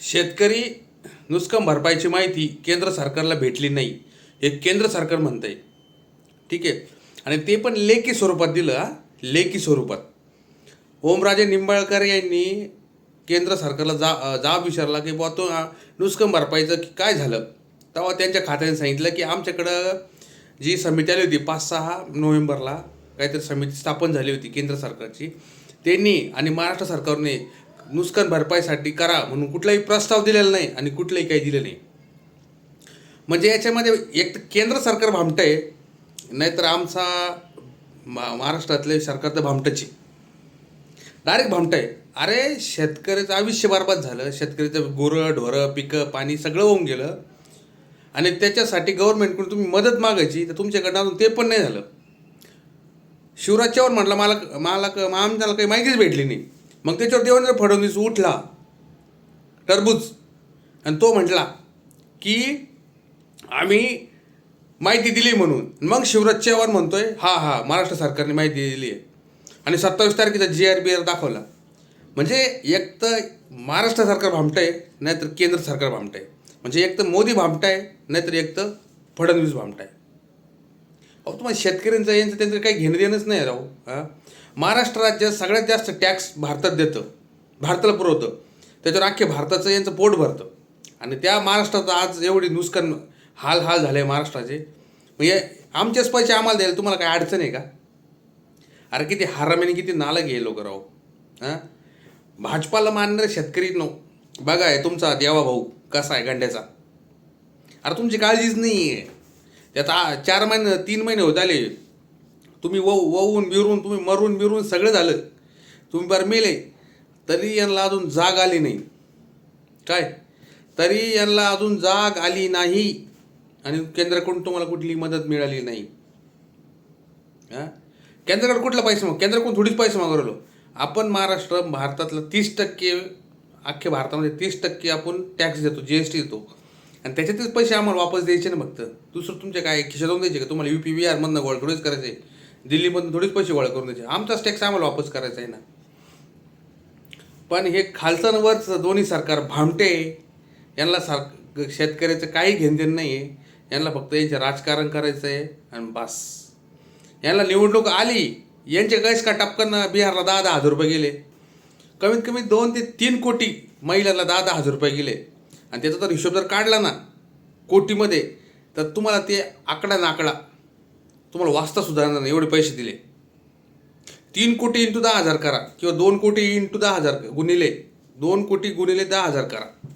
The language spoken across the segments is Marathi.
शेतकरी नुकसान भरपाईची माहिती केंद्र सरकारला भेटली नाही. हे केंद्र सरकार म्हणतंय. ठीक आहे? आणि ते पण लेखी स्वरूपात दिलं हा? लेखी स्वरूपात. ओमराजे निंबाळकर यांनी केंद्र सरकारला जा जाब विचारला की बुवा तो नुसकं नुकसान भरपाईचं की काय झालं? तेव्हा त्यांच्या खात्याने सांगितलं की आमच्याकडं जी समिती आली होती पाच सहा नोव्हेंबरला काहीतरी समिती स्थापन झाली होती केंद्र सरकारची. त्यांनी आणि महाराष्ट्र सरकारने नुकसान भरपाईसाठी करा म्हणून कुठलाही प्रस्ताव दिलेला नाही आणि कुठलंही काही दिलं नाही. म्हणजे याच्यामध्ये एक तर केंद्र सरकार भामटं आहे नाहीतर आमचा मा महाराष्ट्रातले सरकार तर भामटंची. डायरेक्ट भामटं. आहे अरे शेतकऱ्याचं आयुष्य बरबाद झालं शेतकऱ्याचं गुरं ढोरं पिकं पाणी सगळं होऊन गेलं आणि त्याच्यासाठी गव्हर्नमेंटकडून तुम्ही मदत मागायची तर तुमच्याकडनं अजून ते पण नाही झालं. शिवराज चव्हाण म्हटलं मला मला मग आमच्याला काही माहितीच भेटली नाही. मग त्याच्यावर देवेंद्र फडणवीस उठला टरबूज. आणि तो म्हटला की आम्ही माहिती दिली म्हणून. मग शिवराज चव्हाण म्हणतोय हा हा महाराष्ट्र सरकारने माहिती दिली आहे. आणि सत्तावीस तारखेचा जी आर बी आर दाखवला. म्हणजे एक तर महाराष्ट्र सरकार भामटं आहे नाहीतर केंद्र सरकार भामटं आहे म्हणजे एक तर मोदी भामटा आहे नाहीतर एक तर फडणवीस भामटा आहे अहो तुम्हाला शेतकऱ्यांचं यांचं त्यांचं काही घेणं देणंच नाही राहू हां? महाराष्ट्र राज्य सगळ्यात जास्त टॅक्स भारतात देतं. भारताला पुरवतं. त्याच्यावर अख्खे भारताचं यांचं पोट भरतं. आणि त्या महाराष्ट्रात आज एवढी नुकसान हाल हाल झाले महाराष्ट्राचे. म्हणजे आमचेच पैसे आम्हाला द्यायला तुम्हाला काय अडचण आहे का? अरे किती हरामीने किती नाला घे लोक राहू हां? भाजपाला मानणारे शेतकरी नो. बघा आहे तुमचा देवा भाऊ कसा आहे गंड्याचा. अरे तुमची काळजीच नाही आहे त्यात आ चार महिने तीन महिने होत आले. तुम्ही व ववून बिरून तुम्ही मरून बिरून सगळं झालं. तुम्ही बरं मेले तरी यांना अजून जाग आली नाही. काय? तरी यांना अजून जाग आली नाही. आणि केंद्राकडून तुम्हाला कुठली मदत मिळाली नाही. हां? केंद्राकडे कुठला पैसे मग केंद्राकडून थोडीच पैसे मागवलो आपण महाराष्ट्र भारतातलं तीस टक्के अख्ख्या भारतामध्ये तीस टक्के आपण टॅक्स देतो जी एस टी देतो. आणि त्याच्यातच पैसे आम्हाला वापस द्यायचे ना फक्त. दुसरं तुमच्या काय खिशातून द्यायचे का? तुम्हाला यू पी बी आरमधनं गोळा थोडीच करायचे. दिल्लीमधून थोडीच पैसे गोळा करून द्यायचे. आमचाच टॅक्स आम्हाला वापस करायचा आहे ना. पण हे खालसांवरच दोन्ही सरकार भामटे. यांना सार शेतकऱ्याचं काही घेणदेण नाही आहे यांना फक्त यांचे राजकारण करायचं आहे आणि बस. यांना निवडणूक आली. यांचे गैस का टपकन बिहारला दहा दहा हजार रुपये गेले. कमीत कमी दोन ते तीन कोटी महिलाला दहा दहा हजार रुपये गेले. आणि त्याचा जर हिशोब जर काढला ना कोटीमध्ये तर तुम्हाला ते आकडा नाकडा तुम्हाला वाचता सुद्धा येणार नाही एवढे पैसे दिले. तीन कोटी इंटू दहा हजार करा किंवा दोन कोटी इंटू दहा हजार गुणिले दोन कोटी गुणिले दहा हजार करा.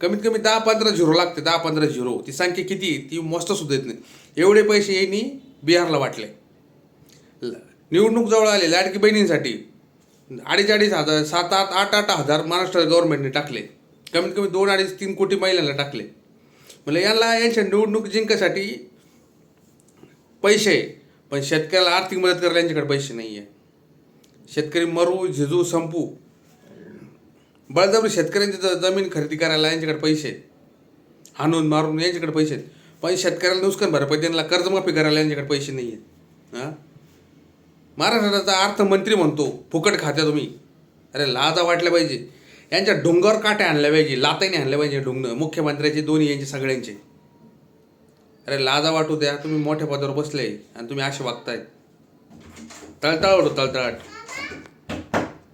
कमीत कमी दहा पंधरा झिरो लागते दहा पंधरा झिरो. ती संख्या किती ती मोजता सुद्धा येत नाही. एवढे पैसे यांनी बिहारला वाटले. ल- निवडणूक जवळ आले लाडकी बहिणींसाठी अडीच अडीच हजार सात आठ आठ आठ हजार महाराष्ट्र गव्हर्नमेंटने टाकले. कमीत कमी दोन अडीच तीन कोटी महिलांना टाकले. म्हणजे यांना यांच्या निवडणूक जिंकासाठी पैसे आहे. पण शेतकऱ्याला आर्थिक मदत करायला यांच्याकडे पैसे नाही आहे शेतकरी मरू झिजू संपू. बळजबरी शेतकऱ्यांची ज- जमीन खरेदी करायला यांच्याकडे पैसे आहेत. हाणून मारून यांच्याकडे पैसे आहेत. पण शेतकऱ्याला नुकसान भरपाई त्यांना कर्जमाफी करायला यांच्याकडे पैसे नाही आहेत हां? महाराष्ट्राचा अर्थमंत्री म्हणतो फुकट खात्या तुम्ही. अरे लाजा वाटल्या पाहिजे. यांच्या डोंगर काट्या आणल्या पाहिजे लाताईने आणल्या पाहिजे डोंगर. मुख्यमंत्र्याचे दोन्ही यांचे सगळ्यांचे. अरे लाजा वाटू द्या तुम्ही मोठ्या पदावर बसले आणि तुम्ही असे वागताय. तळतळ होतो तळतळाट